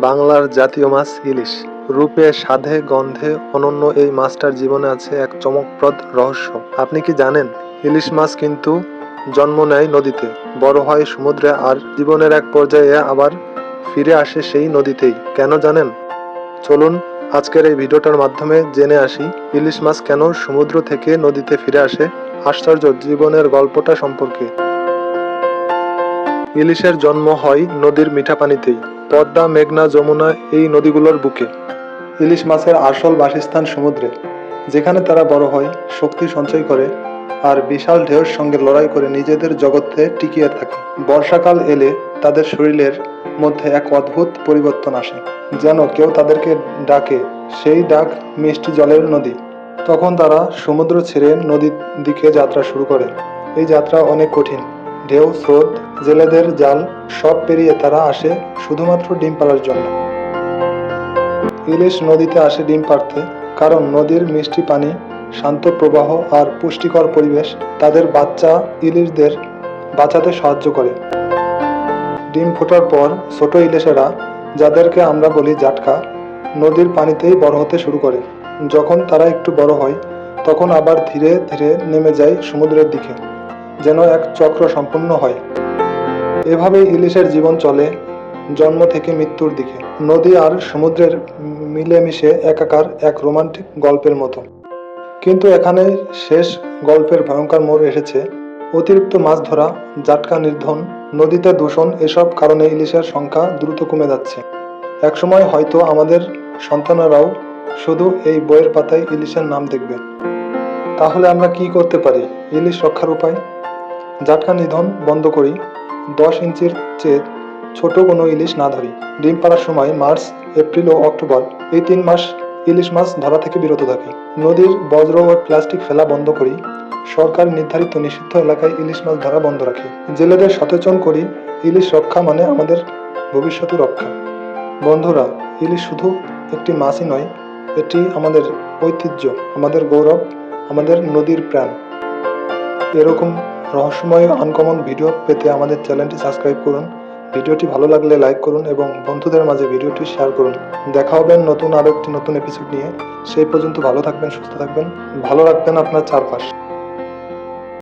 বাংলার জাতীয় মাছ ইলিশ। রূপে, স্বাদে, গন্ধে অনন্য এই মাছটার জীবনে আছে এক চমকপ্রদ রহস্য। আপনি কি জানেন, ইলিশ মাছ কিন্তু জন্ম নেয় নদীতে। বড় হয় সমুদ্রে আর জীবনের এক পর্যায়ে আবার ফিরে আসে সেই নদীতেই। কেন জানেন? চলুন আজকের এই ভিডিওটার মাধ্যমে জেনে আসি, ইলিশ মাছ কেন সমুদ্র থেকে নদীতে ফিরে আসে? আশ্চর্য জীবনের গল্পটা সম্পর্কে। ইলিশের জন্ম হয় নদীর মিঠা পানিতেই পদ্মা, মেঘনা, যমুনা এই নদীগুলোর বুকে। ইলিশ মাছের আসল বাসস্থান সমুদ্রে। যেখানে তারা বড় হয়, শক্তি সঞ্চয় করে আর বিশাল ঢেউর সঙ্গে লড়াই করে নিজেদের জগতে টিকিয়ে থাকে। বর্ষাকাল এলে তাদের শরীরের মধ্যে এক অদ্ভুত পরিবর্তন আসে, যেন কেউ তাদেরকে ডাকে, সেই ডাক মিষ্টি জলের নদী। তখন তারা সমুদ্র ছেড়ে নদীর দিকে যাত্রা শুরু করে। এই যাত্রা অনেক কঠিন। ঢেউ, স্রোত, জেলেদের জাল, সব পেরিয়ে তারা আসে শুধুমাত্র ডিম পাড়ার জন্য। ইলিশ নদীতে আসে ডিম পাড়তে, কারণ নদীর মিষ্টি পানি, শান্ত প্রবাহ আর পুষ্টিকর পরিবেশ তাদের বাচ্চা ইলিশদের বাঁচাতে সাহায্য করে। ডিম ফোটার পর ছোট ইলিশেরা, যাদেরকে আমরা বলি জাটকা, নদীর পানিতেই বড় হতে শুরু করে। যখন তারা একটু বড় হয়, তখন আবার ধীরে ধীরে নেমে যায় সমুদ্রের দিকে। যেন এক চক্র সম্পূর্ণ হয়। এভাবেই ইলিশের জীবন চলে জন্ম থেকে মৃত্যুর দিকে। নদী আর সমুদ্রের মিলেমিশে একাকার এক রোমান্টিক গল্পের মতো। কিন্তু এখানে শেষ গল্পের ভয়ঙ্কর মোড় এসেছে। অতিরিক্ত মাছ ধরা, জাটকা নির্ধন, নদীতে দূষণ এসব কারণে ইলিশের সংখ্যা দ্রুত কমে যাচ্ছে। একসময় হয়তো আমাদের সন্তানেরাও শুধু এই বইয়ের পাতায় ইলিশের নাম দেখবে। তাহলে আমরা কি করতে পারি? ইলিশ রক্ষার উপায়? জাটকা নিধন বন্ধ করি। দশ ইঞ্চির চেয়ে ছোট কোনো ইলিশ না ধরি। ডিম পাড়ার সময় মার্চ, এপ্রিল ও অক্টোবর, এই তিন মাস ইলিশ মাছ ধরা থেকে বিরত থাকি। নদীর বজ্র ও প্লাস্টিক ফেলা বন্ধ করি। সরকার নির্ধারিত নিষিদ্ধ এলাকায় ইলিশ মাছ ধরা বন্ধ রাখি। জেলেদের সচেতন করি, ইলিশ রক্ষা মানে আমাদের ভবিষ্যৎ রক্ষা। বন্ধুরা, ইলিশ শুধু একটি মাছই নয়, এটি আমাদের ঐতিহ্য, আমাদের গৌরব, আমাদের নদীর প্রাণ। এরকম রহস্যময় আনকমন ভিডিও পেতে আমাদের চ্যানেলটি সাবস্ক্রাইব করুন। ভিডিওটি ভালো লাগলে লাইক করুন এবং বন্ধুদের মাঝে ভিডিওটি শেয়ার করুন। দেখা হবে নতুন আরও একটি নতুন এপিসোড নিয়ে। সেই পর্যন্ত ভালো থাকবেন, সুস্থ থাকবেন। ভালো রাখবেন আপনার চারপাশ।